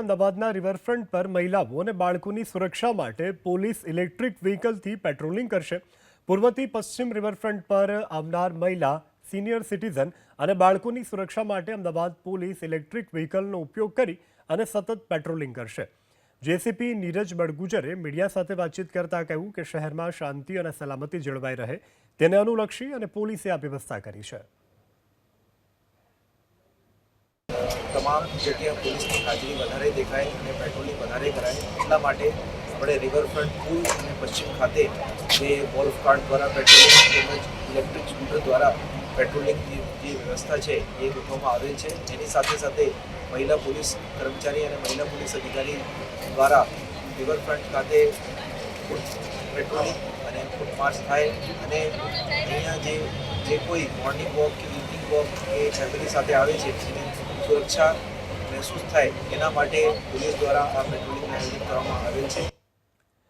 અમદાવાદના રિવરફ્રન્ટ પર મહિલાઓ અને બાળકોની સુરક્ષા માટે પોલીસ ઇલેક્ટ્રિક વ્હીકલથી પેટ્રોલિંગ કરશે. પૂર્વથી પશ્ચિમ રિવરફ્રન્ટ પર આવનાર મહિલા, સિનિયર સિટીઝન અને બાળકોની સુરક્ષા માટે અમદાવાદ પોલીસ ઇલેક્ટ્રિક વ્હીકલનો ઉપયોગ કરી અને સતત પેટ્રોલિંગ કરશે. જેસીપી નીરજ બડગુજરે મીડિયા સાથે વાતચીત કરતા કહ્યું કે શહેરમાં શાંતિ અને સલામતી જળવાઈ રહે, તેને અનુલક્ષી અને પોલીસે આ વ્યવસ્થા કરી છે. તમામ જગ્યાએ પોલીસની હાજરી વધારે દેખાય અને પેટ્રોલિંગ વધારે કરાય, એટલા માટે આપણે રિવરફ્રન્ટ પુલ અને પશ્ચિમ ખાતે જે ગોલ્ફ કાર્ટ દ્વારા પેટ્રોલિંગ તેમજ ઇલેક્ટ્રિક સ્કૂટર દ્વારા પેટ્રોલિંગની જે વ્યવસ્થા છે એ ગોઠવવામાં આવેલ છે. એની સાથે સાથે મહિલા પોલીસ કર્મચારી અને મહિલા પોલીસ અધિકારી દ્વારા રિવરફ્રન્ટ ખાતે પેટ્રોલિંગ અને ફૂટ માર્ચ થાય અને અહીંયા જે જે કોઈ મોર્નિંગ વોક કે ઇવનિંગ વોક કે ફેમિલી સાથે આવે છે, એની સુરક્ષા મહેસૂસ થાય એના માટે પોલીસ દ્વારા આ પેટ્રોલિંગનું આયોજન કરવામાં આવેલ છે.